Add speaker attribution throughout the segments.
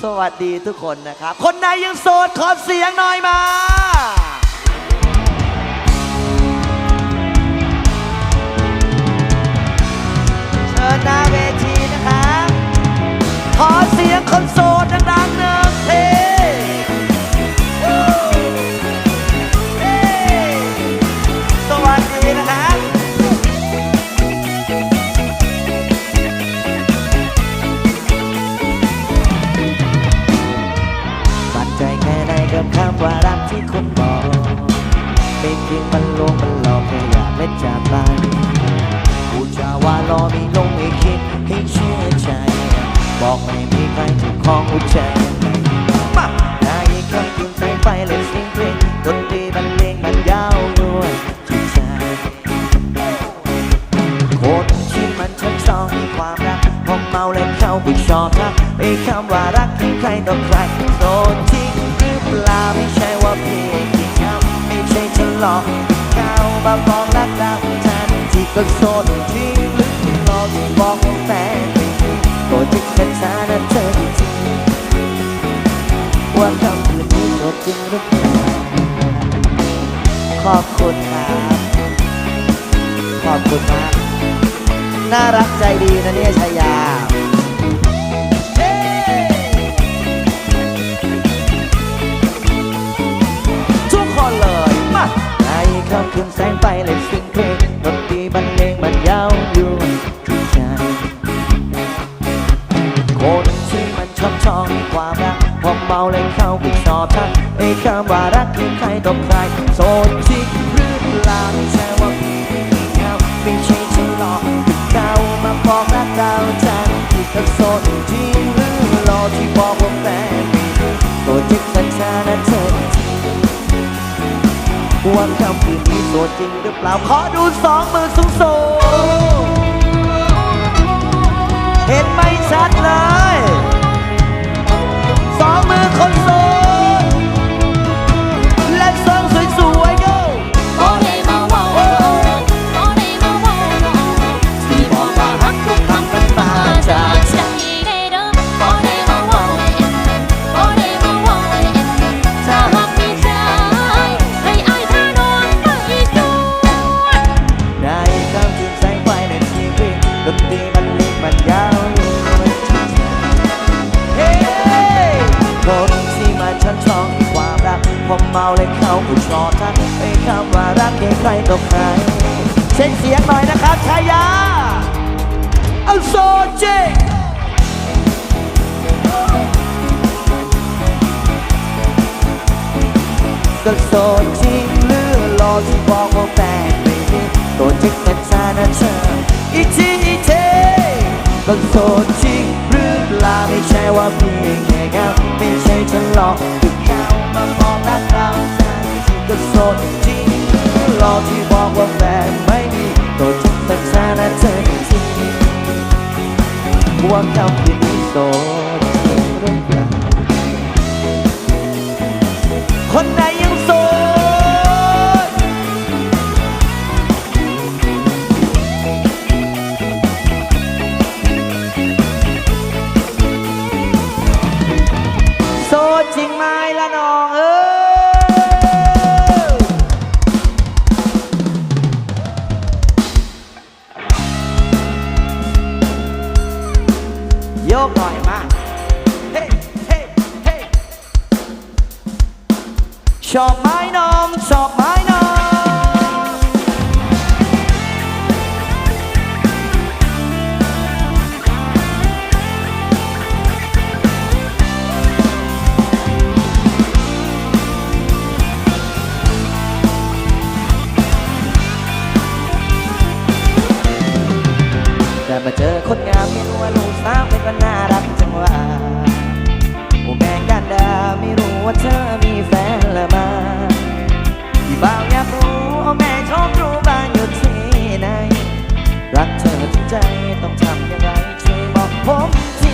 Speaker 1: สวัสดีทุกคนนะครับ คนไหนยังโสดขอเสียงหน่อยมา เชิญหน้าเว ที่คุณบอกไม่จริงมันลวงมันหลอกแค่อยากเล่นจากไปพูดจาว่ารอไมีลงไม่คิดให้เชื่อใจ บอกไม่มีใครถูกของหัวใจมาได้อีกครั้งคุณใส่ไฟเล่นสียงเพลงดนตรีบรรเลงมันยาวด้วยจิตใจคนที่มันชักชอบมีความรักพอเมาแล้วเข้าไปชอบทักไอ้คำว่ารักที่ใครต่อใครโสดจ หลอกเข้ามาบอกรักเราทันที่ก็โสดจริงหรือหลอกที่บอกว่าแฟนไม่จริงโปรดจิตฉันชานั้นเธอจริงว่าคำคืนนี้โสดจริงหรือเปล่าขอบคุณครับขอบคุณมาก น่ารักใจดีนะเนี่ยชายา ค่นแสงไฟเลยเสิ่งเพลงดนตรีบรรเลงมันยาวอยู่ที่ใจคนที่มันชอบชอบความรักพอเมาเลยเข้าไปชอบทักไอ้คำว่ารักคือใครต่อใครโสดจริงหรือเปล่าไม่ใช่ว่าไม่มีเงาไม่ใช่ฉันหรอกเขามาบอกรักเราฉันที่ก็โสดจริงหรือหลอที่บอกว่าแฟนไม่ดีตัวจริงสัญชาณเธอจริ ว่าคำคืนนี้โสดจริงหรือเปล่า ขอดูสองมือสูงสูงเห็นไหมชัดเลย
Speaker 2: ใค
Speaker 1: รต่อใครเช็คเสียงหน่อยนะครับชายาเอาโซเจก็โสดจริงหรือหลอกที่บอกว่าแฟนไม่ดีตัวจริงเป็นชานะเธออีกทีอีกทีก็โสดจริงหรือเปล่าไม่ใช่ว่าเพียงแค่เงาไม่ใช่ฉันหลอกคือเขามาบอกรักเราฉันที่ก็โสด ริงหรือที่บอกว่าแฟนไม่มีตัวจริงเป็นชานเธอจริงว่าเขาคือนี้โส มาเจอคนงามไม่รู้ว่าลูกสาวเป็นคนน่ารักจังว่าโอ้แม่กันดาไม่รู้ว่าเธอมีแฟนละมาที่บ่าวอยากรู้เอแม่ชอบรู้บ้านอยู่ที่ไหนรักเธอจริงใจต้องทำอย่างไรช่วยบอกผมที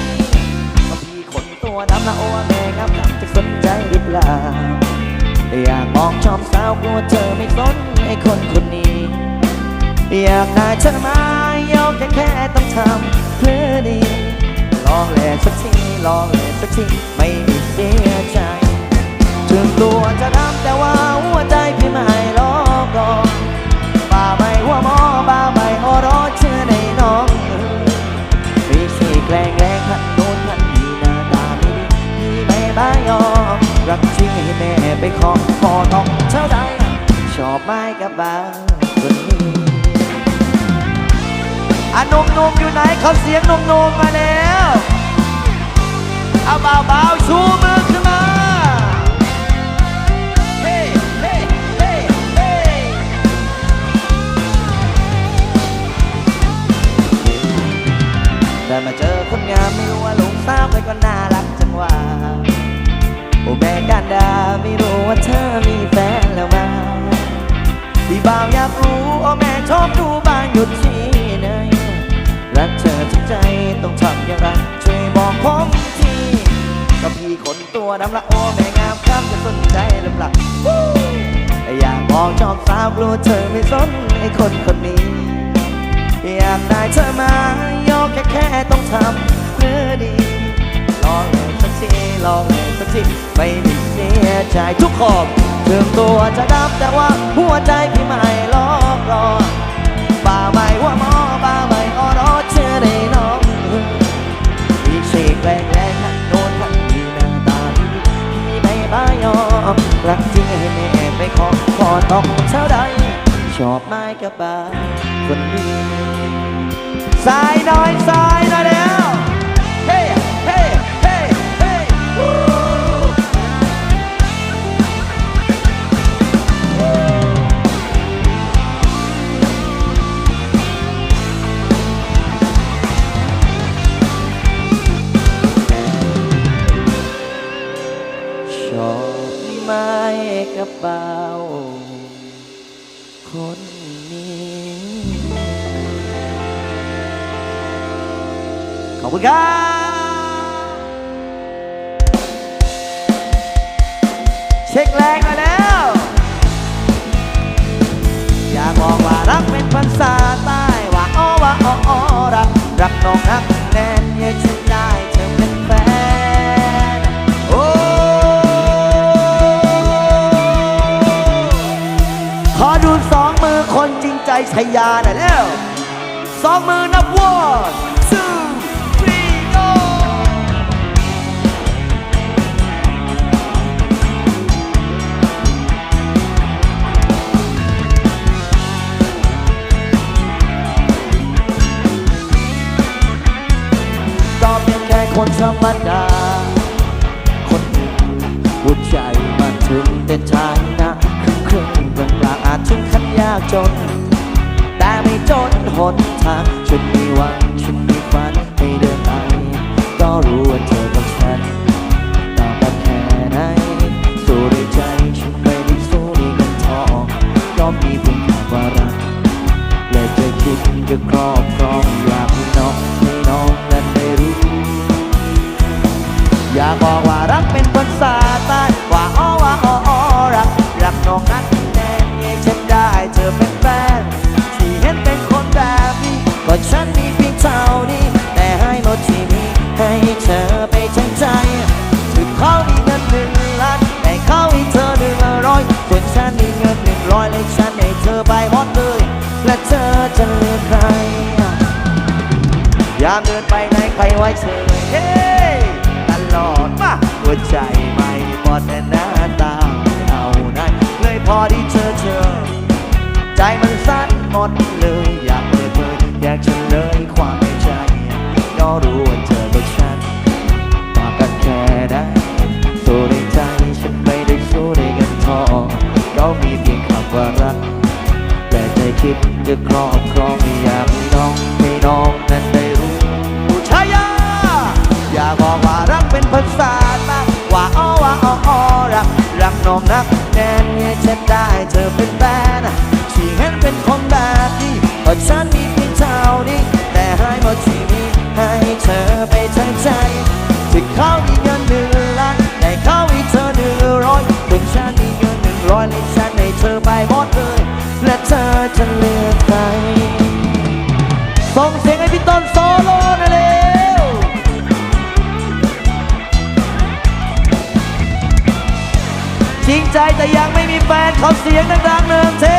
Speaker 1: ว่าพี่คนตัวดำละโอ้แม่งามทำจะสนใจหรือเปล่าอยากมองชอบสาวกลัวเธอไม่สนไอ้คนคนนี้ อยากได้เธอมา ยอมแค่แค่ต้องทำเพื่อดี ลองแลกสักที ลองเลยสักที ไม่เสียใจถึงตัวจะดำแต่ว่าหัวใจพี่ไม่รอก่อนป่าไม่หัวหมอป่าไม่หัวรอเชื่อในน้องพี่สี่แกล้งแรงทันโน้นทันนี้หน้าตาไม่ดีพี่ไม่บ้ายอมรักจริงให้แม่ไปขอขอน้องเท่าใดชอบไม้กับบ้าว อะนุ่มอยู่ไหนเขาเสียงนุ่มมาแล้วเอาเบาๆชูมือขึ้นมาเฮ้เฮ้เฮ้เฮ้แต่มาเจอคนงามไม่รู้ว่าหลงสาวไปก็น่ารักจังหวะโอ้แม่กันดาไม่รู้ว่าเธอมีแฟนแล้วมาพี่บ่าวอยากรู้โอ้แม่ชอบดูบ้างหยุดที่ ใจต้องทำอย่างไรช่วยบอกผมทีก็พี่คนตัวดำละโอ้แม่งามครับจะสนใจหรือเปล่าอยากบอกชอบสาวกลัวเธอไม่สนไอ้คนคนนี้ อยากได้เธอมายกแค่แค่ต้องทำเพื่อดีลองเลยสักทีลองเลยสักทีไม่มีเสียใจทุกคนถึงตัวจะดำแต่ว่าหัวใจพี่ไม่ลอกรอน ขอต้องเท่าใดชอบไม้กระบาคนนี้สายน้อยสายน้อยแล้วเฮ้เฮ้เฮ้เฮ้ชอบไม้กระเป๋า คุณครับเช็คแรงมาแล้ว อยากบอกว่ารักเป็นภาษาใต้ว่าอ้อว่าอ้ออ้อรัก รักน้องรักแน่นอย่าฉันได้เธอเป็นแฟนโอ้ขอดูสองมือคนจริงใจชัยาหน่อยแล้วสองมือนับ one two ใสียงดังๆหนึ่งที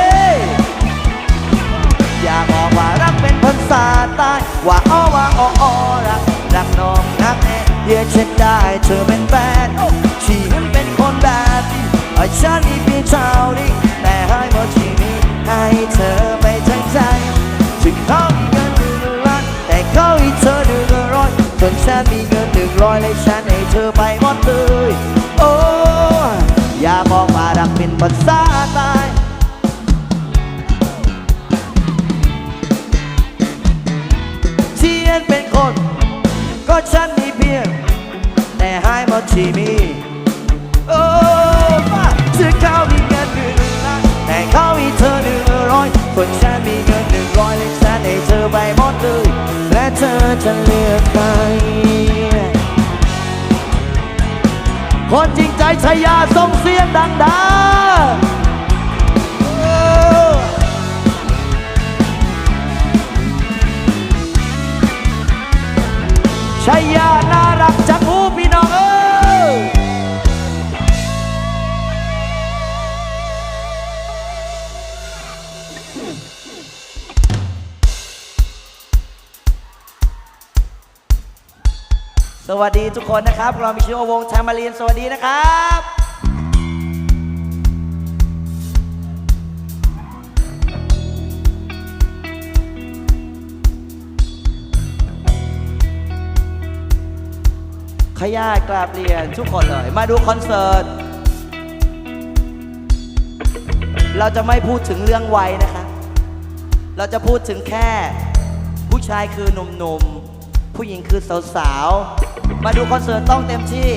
Speaker 1: อยากบอกว่ารักเป็นภาษาใต้ว่าอ้อว่าอ้ออรักรักน้องนักแน่เดี๋ยวฉันได้เธอเป็นแฟนชีวิตเป็นคนแบบนี้ไอ้ฉันนี่เพียงเท่านี้แต่ให้หมดที่มีให้เธอไปทั้งใจถึงเขามีเงินหนึ่งล้านแต่เขาให้เธอหนึ่งร้อยส่วนฉันมีเงินหนึ่งร้อยและฉันให้เธอไปหมดเลยโอ้อย่าบอกว่ารักเป็นภาษา วัสดีทุกคนนะครับเรามีชื่อวงชามาเรียนสวัสดีนะครับขยากราบเรียนทุกคนเลย มาดูคอนเสิร์ต เราจะไม่พูดถึงเรื่องวัยนะคะ เราจะพูดถึงแค่ ผู้ชายคือหนุ่มๆ ผู้หญิงคือสาวๆ มาดูคอนเสิร์ตต้องเต็มที่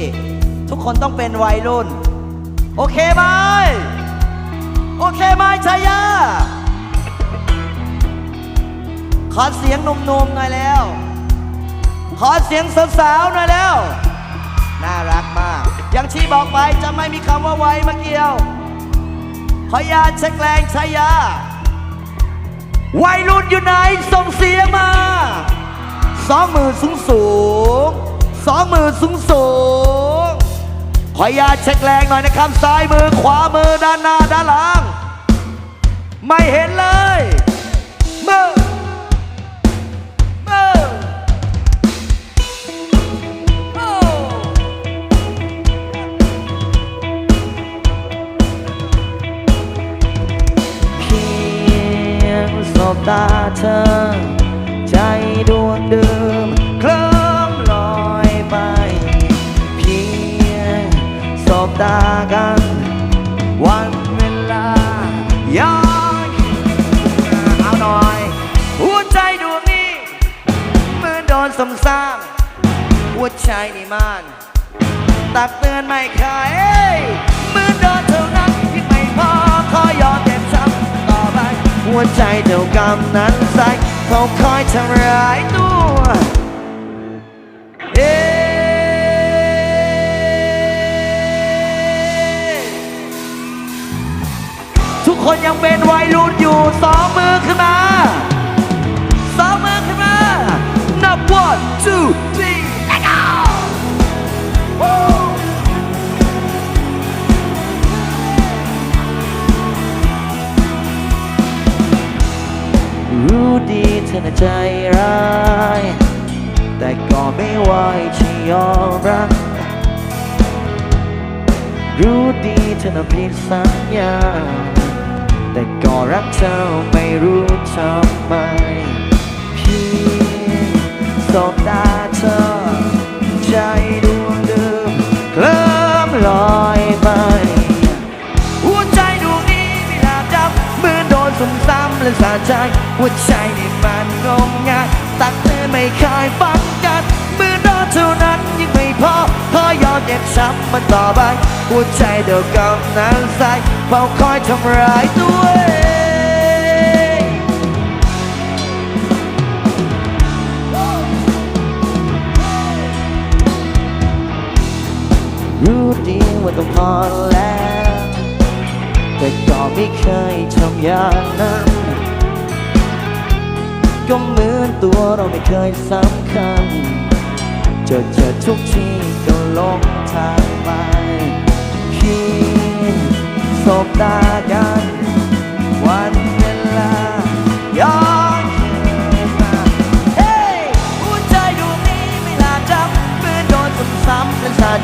Speaker 1: ทุกคนต้องเป็นวัยรุ่น โอเคไหมโอเคไหมชายาขอเสียงหนุ่มๆหน่อยแล้ว ขอเสียงสาวๆหน่อยแล้ว น่ารักมาก อย่างที่บอกไปจะไม่มีคำว่าไวยมาเกี่ยว ขอยาเช็คแรงชายาวัยรุ่นอยู่ไหนส่งเสียงมาสองมือสูงสูง สองมือสูงสูงขอยาเช็คแรงหน่อยนะครับ ซ้ายมือขวามือด้านหน้าด้านหลัง ไม่เห็นเลยมือมือเพียงสบตาเธอ ใจดวงเดิม ตากัน วันเวลาย้อนเอาหน่อย หัวใจดวงนี้เหมือนโดนสมซ้ำหัวใจนี่มันตักเตือนไม่เคยเหมือนโดนเท่านั้นที่ไม่พอขอยอมเจ็บช้ำต่อไป หัวใจเจ้ากรรมนั้นใส่เขาคอยทำร้ายตัวเคนยังเป็นวัยรุ่นอยู่สองมือขึ้นมาสองมือขึ้นมา นับ one two three let go รู้ดีเธอน่ะใจร้าย แต่ก็ไม่ไหวที่ยอมรับรู้ดีเธอน่ะผิดสัญญา รักเธอไม่รู้ทำไมเพียงสบตาเธอ ใจดวงเดิมเคลิ้มลอยไป หัวใจดวงนี้ไม่ลาบจับเมื่อโดนสมซ้ำและสาใจหัวใจนี่มันงมงายตักเตือนไม่เคยฟังกันเมื่อนโดนเท่านั้นยังไม่พอพอยอมเจ็บช้ำมันต่อไปหัวใจเดียวกับนั้นใส่เฝ้าคอยทำร้ายตัว รู้ดีว่าต้องพอแล้ว แต่ก็ไม่เคยทำอย่างนั้น ก็เหมือนตัวเราไม่เคยสำคัญ เจอเจอทุกทีก็หลงทางไปเพียงบตากันวัน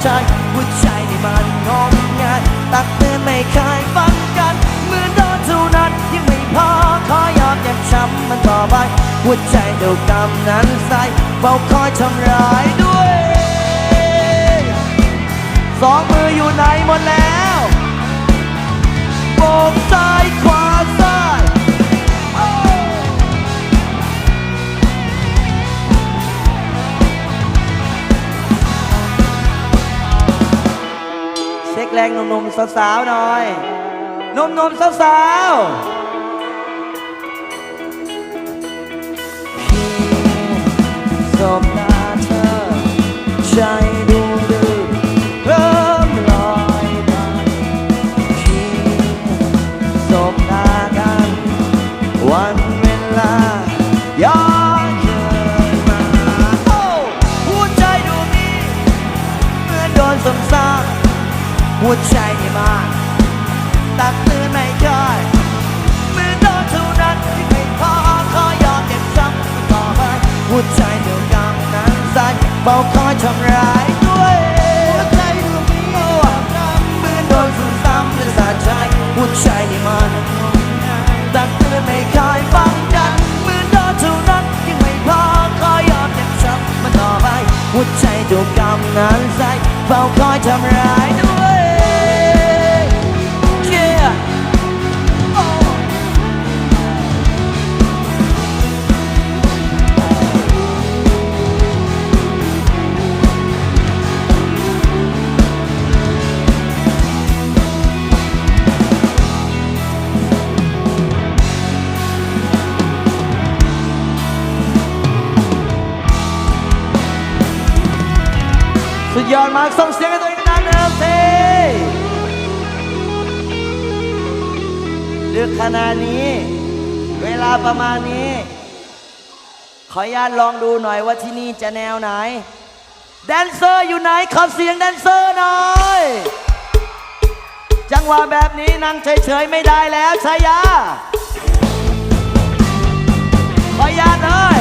Speaker 1: ใจหัวใจนี่มันงงงายตักเตือนไม่เคยฟังกันเหมือนโดนเท่านั้นยังไม่พอขอยอมยังช้ำมันต่อไปหัวใจเดียวกำนั้นใส่เฝ้าคอยทำร้ายด้วยสองมืออยู่ไหนหมดแล้วโบกซ้ายขวา แรงหนุ่มๆสาวๆหน่อยหนุ่มๆสาวๆพี่สบตาเธอใจดูดื้อเริ่มลอยไปที่สบตากัน วันเวลาย้อนเกินมาหัวใจดวงนี้เมื่อนโดนสมซาก หัวใจนี่มาตักเตือนไม่ได้เมื่อโดนเท่านั้นที่ไม่พอขอยอมเก็บซ้ำต่อไปหัวใจเดียวกันนั้นใส่เฝ้าคอยทำร้ายด้วยหัวใจดวงนี้เหมื่อโดนซ้ำและสะใจหัวใจนี่มันตักเตือนไม่เคยฟังกันเมือโดนเท่านั้นยังไม่พอขอยอมยังซ้ำมันต่อไปหัวใจถูกกำนั้นใส่เฝ้าคอยทำร้าย ยอดมากส่งเสียงให้ตัวเองดังๆนะครับสิดึกขนาดนี้ เวลาประมาณนี้ ขออนุญาตลองดูหน่อยว่าที่นี่จะแนวไหน แดนเซอร์อยู่ไหนขอเสียงแดนเซอร์หน่อย จังหวะแบบนี้นั่งเฉยๆไม่ได้แล้วชายาขออนุญาตเลย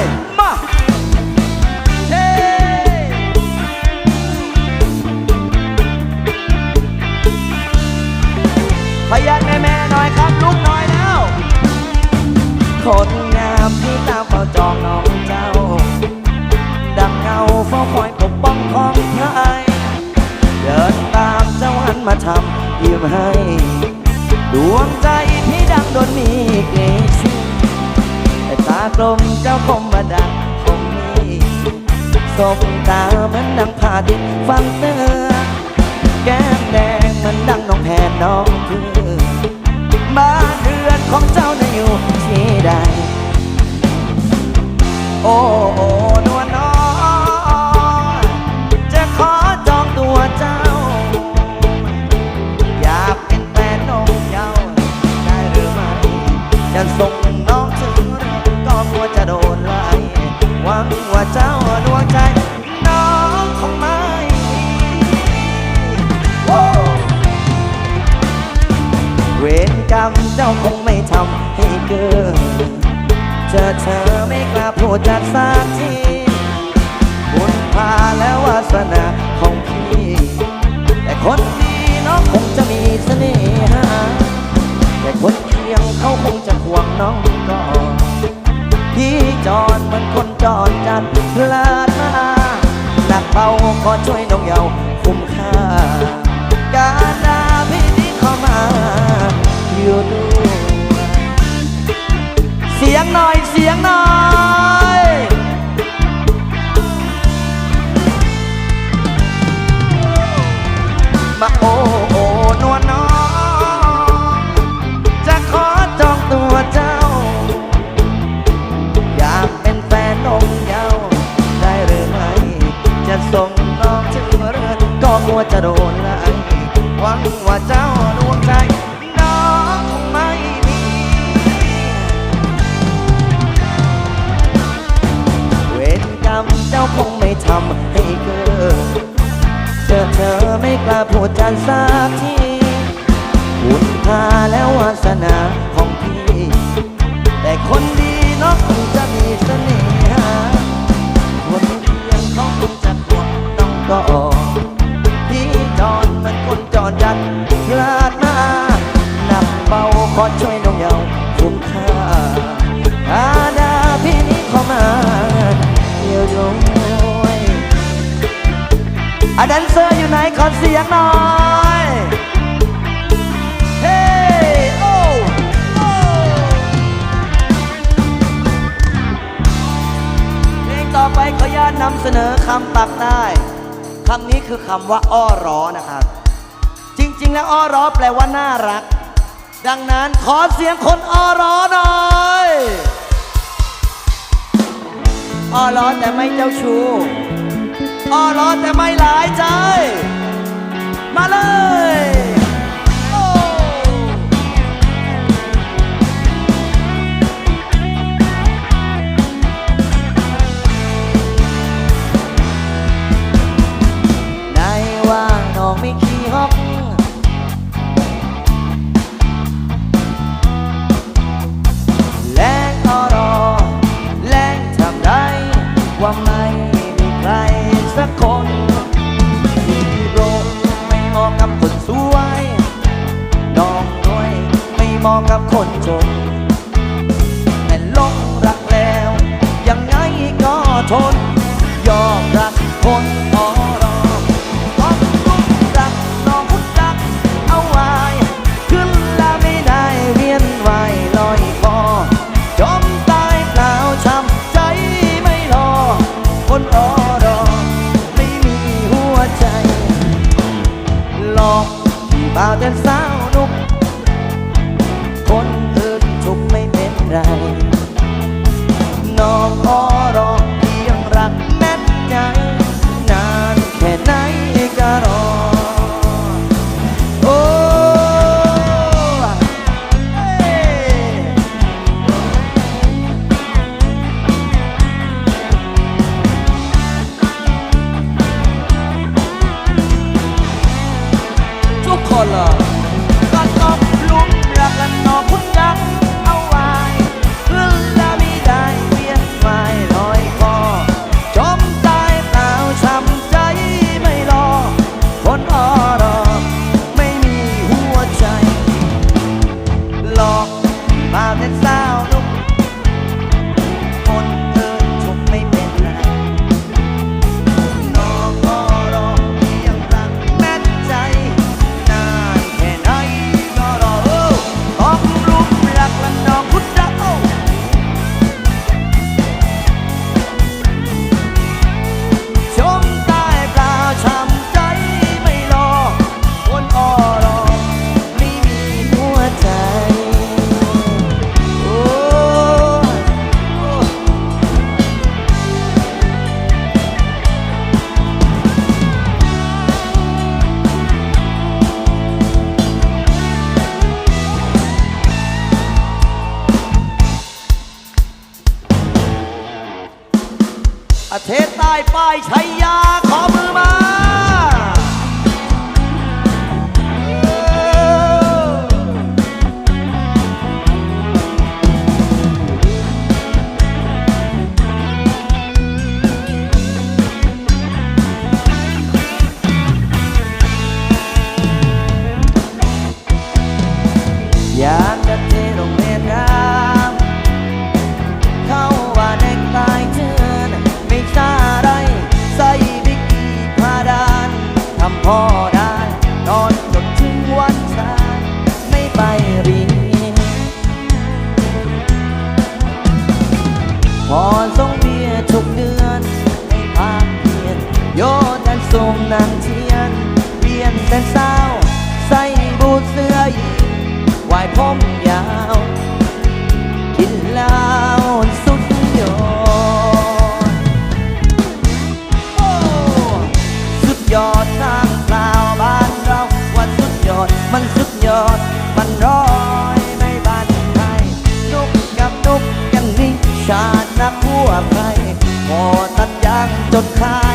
Speaker 1: พยานแม่แม่หน่อยครับลุกหน่อยแล้ว คนงามที่ตามเฝ้าจองน้องเจ้า ดังเงาเฝ้าคอยปกป้องของใครเดินตามเจ้าหันมาทำยิ้มให้ ดวงใจที่ดังโดนมีเกลชิแต่ตากลมเจ้าคมมาดังคงมีสบตาเหมือนดังผ้าดินฟังเตือนแก้มแดงมือนดังน้องแผนน้องคือบ้านเรือน ของเจ้าน่ะอยู่ที่ใด โอ้โอ้นวลน้อยจะขอจองตัวเจ้า อยากเป็นแฟนน้องเจ้าได้หรือไม่จะส่ง กรรมเจ้าคงไม่ทำให้เกิดเจอเธอไม่กล้าพูดจากสักทีบุญพาและวาสนาของพี่ แต่คนดีน้องคงจะมีเสน่หาแต่คนเคียงเขาคงจะห่วงน้องก่อนพี่จอดเหมือนคนจอดจันพลาดมาหนักเบาขอช่วยน้องเยาว์คุ้มค่า อยู่ด้วยเสียงหน่อยเสียงหน่อยมาโอ้โอ้นวลน้องจะขอจองตัวเจ้า อยากเป็นแฟนนมเยาว์ได้หรือไม่ จะส่งน้องถึงเรือนก็กลัวจะโดนไล่หวังว่าเจ้า พูดกันสักทีบุญพาแล้ววาสนาของพี่ แต่คนดีนาะคงจะมีเสน่ห์คนเพียงเขาคงจะควงต้องก็ออพี่จอนมันคนจอดยันพลาดมานับเบาขอช่วยน้องเยาคุ้มค่าอาดาพี่นี้เข้ามาเดียวด้วยอาดันเซอ เสียงหน่อยเฮ้โอโอเพลงต่อไปขออนุญาตนำเสนอคำปากใต้คำนี้คือคำว่า อ้อร้อนะครับ จริง ๆ แล้วอ้อร้อแปลว่าน่ารัก ดังนั้นขอเสียงคนอ้อร้อหน่อยอ้อร้อแต่ไม่เจ้าชู้อ้อร้อแต่ไม่หลายใจ มาเลยนายว่าน้องไม่ขี้ฮอกแรงอรอแรงทำได้ว่ามา 哎。 ดขา